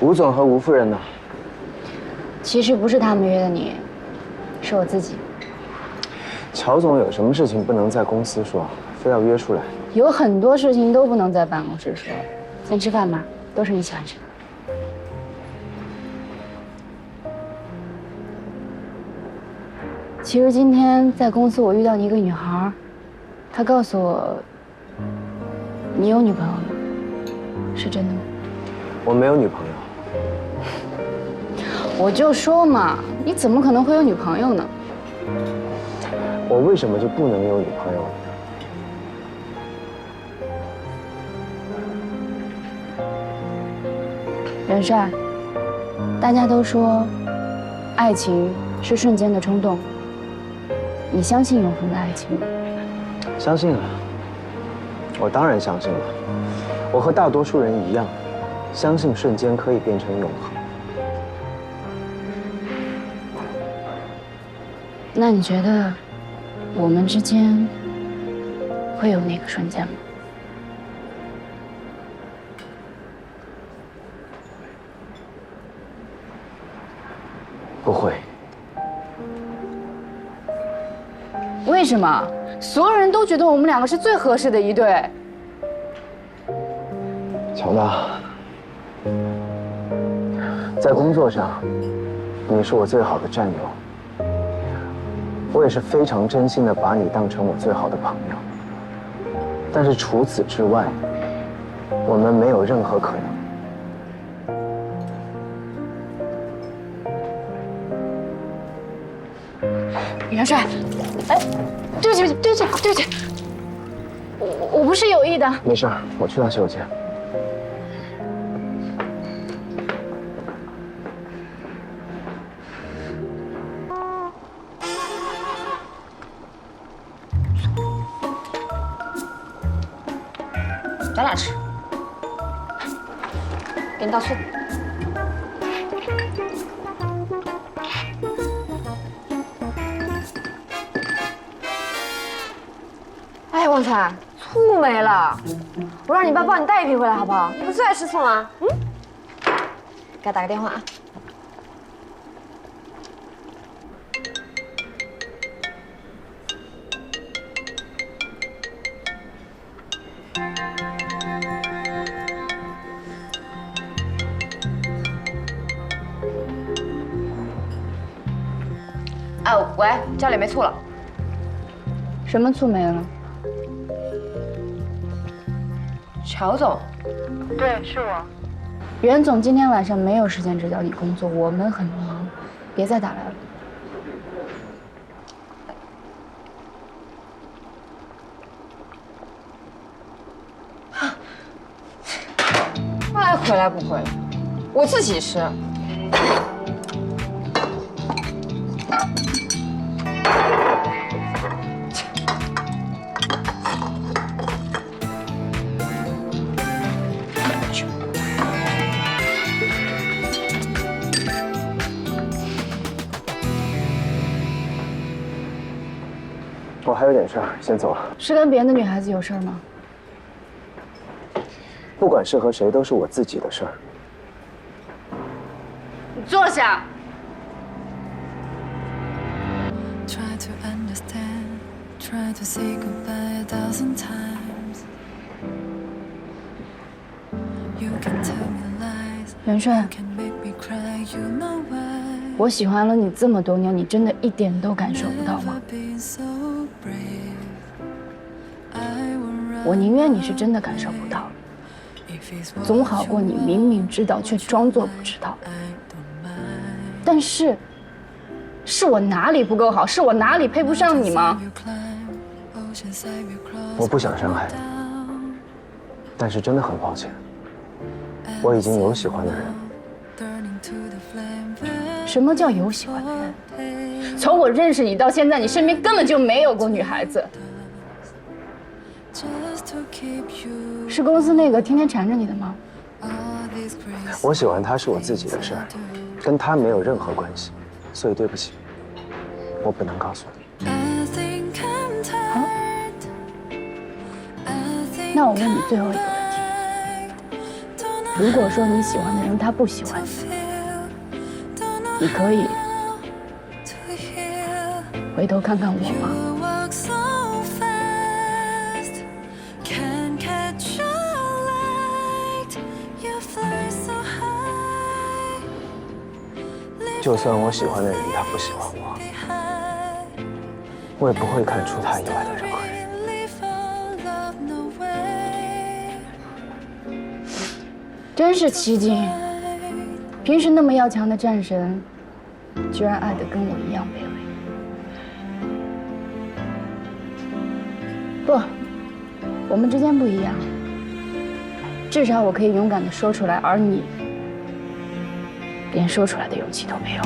吴总和吴夫人呢？其实不是他们约的你，是我自己。乔总有什么事情不能在公司说，非要约出来？有很多事情都不能在办公室说。先吃饭吧，都是你喜欢吃的。其实今天在公司我遇到一个女孩，她告诉我你有女朋友了，是真的吗？我没有女朋友。我就说嘛，你怎么可能会有女朋友呢？我为什么就不能有女朋友呢？元帅，大家都说，爱情是瞬间的冲动。你相信永恒的爱情吗？相信啊，我当然相信了。我和大多数人一样，相信瞬间可以变成永恒。那你觉得，我们之间会有那个瞬间吗？不会。为什么？所有人都觉得我们两个是最合适的一对。乔娜，在工作上，你是我最好的战友，我也是非常真心的把你当成我最好的朋友。但是除此之外，我们没有任何可能。元帅，哎，对不起，对不起，对不起，我我不是有意的。没事，我去趟洗手间。咱俩吃，给你倒醋。哎，旺财，醋没了，我让你爸帮你带一瓶回来，好不好？你不是最爱吃醋吗？嗯，给他打个电话啊。哎，喂，家里没醋了。什么醋没了？乔总，对，是我。袁总今天晚上没有时间指导你工作，我们很忙，别再打来了。爱回来不回来，我自己吃。我还有点事儿，先走了。是跟别的女孩子有事儿吗？不管是和谁，都是我自己的事儿。你坐下。元帅，我喜欢了你这么多年，你真的一点都感受不到吗？我宁愿你是真的感受不到，总好过你明明知道却装作不知道。但是是我哪里不够好？是我哪里配不上你吗？我不想伤害你，但是真的很抱歉。我已经有喜欢的人。什么叫有喜欢的人？从我认识你到现在，你身边根本就没有过女孩子。是公司那个天天缠着你的吗我喜欢他是我自己的事儿，跟他没有任何关系，所以对不起，我不能告诉你。Think 那我问你最后一个问题：如果说你喜欢的人他不喜欢你你可以.回头看看我吗？就算我喜欢的人他不喜欢我，我也不会看出他以外的任何人。真是奇景，平时那么要强的战神，居然爱得跟我一样卑微。不，我们之间不一样，至少我可以勇敢的说出来，而你连说出来的勇气都没有。